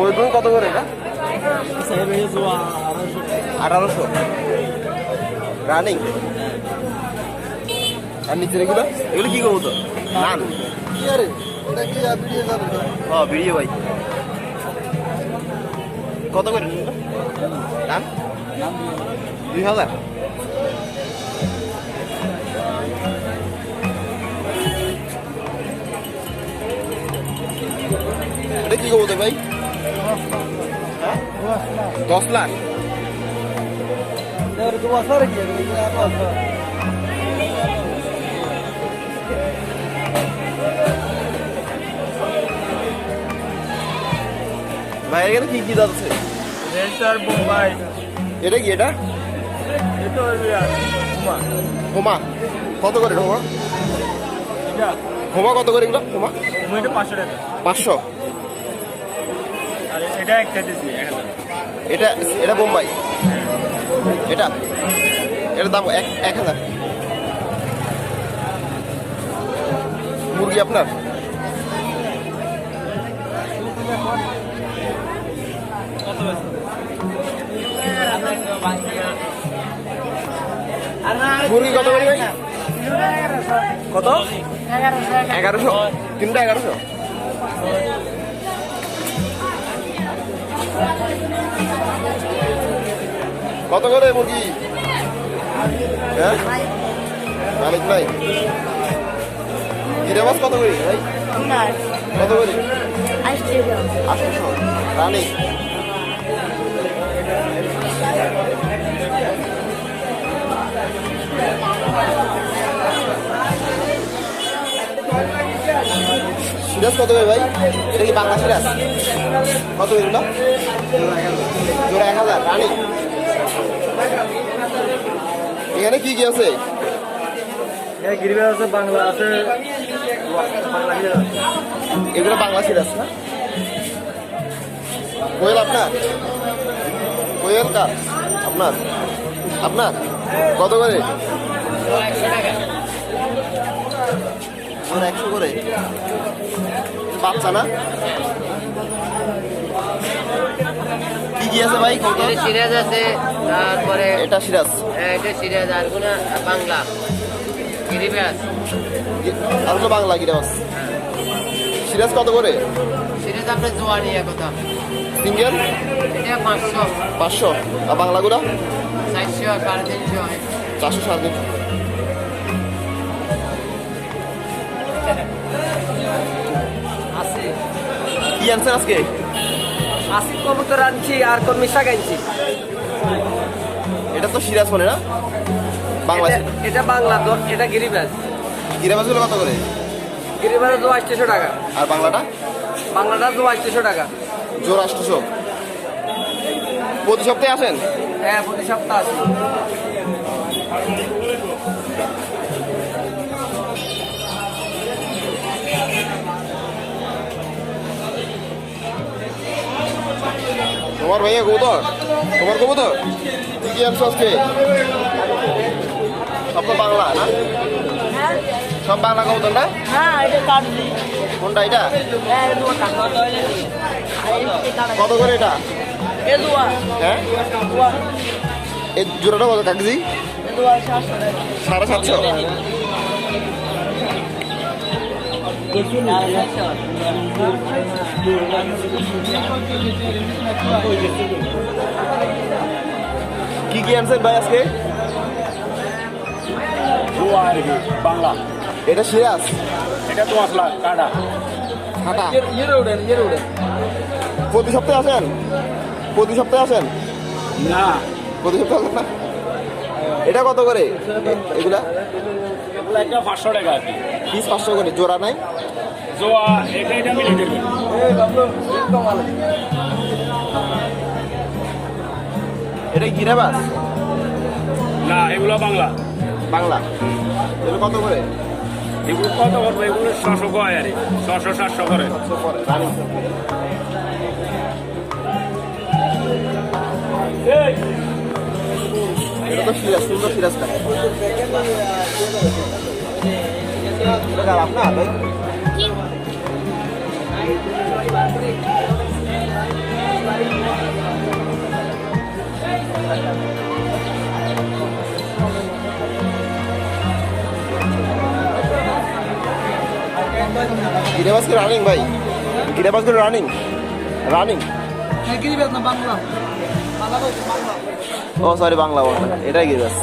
ময়ূরভঞ্জ কত করে এটা? আঠারোশো। রানিং? আর নিচের এগুলো এগুলো কি করব তো? নান। ও ভিডিও ভাই। কত করে? দাম দুই হাজার। এটা কি করব তো ভাই? হ্যাঁ? দশ লাখ। ভাই এখানে কি কি বোম্বাই এটা কি এটা? হোমা কত করে হোমা হোমা কত করে এগুলো? হোমা পাঁচশো টাকা। পাঁচশো। এটা একটা দিচ্ছি এটা এটা বোম্বাই? এটা এটার দাম এক এক হাজার। মুরগি আপনার? মুরগি কত করে কত? এগারোশো। তিনটা এগারোশো? কত করে মুরগি? হ্যাঁ? মালিক ভাই কত করে ভাই? কত করে? আসছে রানি। সিরাজ কত করে ভাই? এটা কি বাংলা সিরাজ কত এগুলো? জোড়া এক হাজার রানি? এখানে কি কি আছে? গিরিবে আছে বাংলা আছে এগুলো বাংলা সিরাজ না? কোয়েল আপনার? কোয়েল কার? আপনার? আপনার? কত করে? একশো করে। বাচ্চা না? কি কি আছে ভাই? কত? এটা সিরাজ আছে তারপরে এটা সিরাজ। হ্যাঁ, এটা সিরাজ আর গুনা বাংলা। গিরিবাস আর বাংলা সিরাজ কত করে? সিরাজ আপনার জোয়ানি কথা। সিঙ্গেল এটা পাঁচশো। পাঁচশো। আর বাংলাগুলো চারশো সাড়ে তিনশো চারশো সাড়ে তিনশো। কি আনছেন আজকে? আসিফ কবুতর আনছি আর কর্মী শাক আনছি এটা তো সিরাজ বলে না? বাংলা এটা- বাংলা দ- এটা গিরিবাজ। গিরা মাছগুলো কত করে? গিরিবাজ দু আটশো টাকা। আর বাংলাটা? বাংলাটা দু আটশো টাকা। জোর আষ্টশো প্রতি সপ্তাহে আসেন? হ্যাঁ প্রতি সপ্তাহ আছে তোমার ভাইয়া কবুতর? তোমার কবুতর? কি কি আনছো আজকে? সব তো বাংলা না? সব বাংলা কবুতর না? হ্যাঁ কোনটা এটা? হ্যাঁ কত করে এটা? এ দুয়া। হ্যাঁ? দুয়া। এই জোড়াটা কত কাকজি এ দুয়া সাতশো সাড়ে সাতশো? কি কি আনছেন ভাই আজকে? বাংলা। এটা সিরাজ। এটা তো মশলা কাটা। ইয়ের উড়েন। প্রতি সপ্তাহে আসেন? প্রতি সপ্তাহে আসেন? না। প্রতি সপ্তাহে আসেন না? এটা কত করে? এগুলা? এগুলো একটা পাঁচশো টাকা আর কি। পিস পাঁচশো করে জোড়া নাই? জোয়া এটা এটা এটা গিরে বাস? না এগুলো বাংলা। বাংলা। এগুলো কত করে? এগুলো কত করব? এগুলো ছশো কয় আর ছশো সাতশো করে। এটা তো সিরাজ সুন্দর সিরাজ কাঠ আপনার গিরিবাসকে রানিং ভাই। গিরিবাসকে রানিং রানিং হ্যাঁ বাংলা। বাংলা। ও সরি বাংলা বাংলা এটাই গিরিবাস?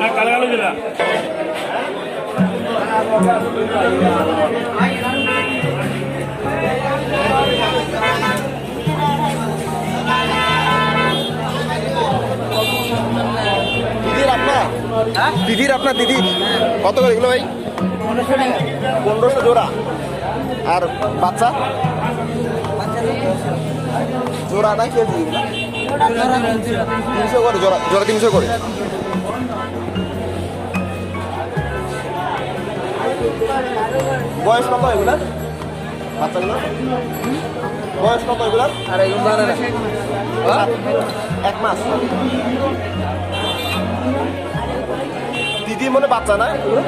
না, কালো? দিদির আপনার দিদি। কত করে এগুলো ভাই? পনেরোশো জোড়া। আর বাচ্চা? জোড়া না কি আছে তিনশো করে জোড়া জোড়া তিনশো করে। বয়স কত এগুলার? বাচ্চাগুলো বয়স কত এগুলার? আর এক মাস। দিদি মনে বাচ্চা না এগুলো?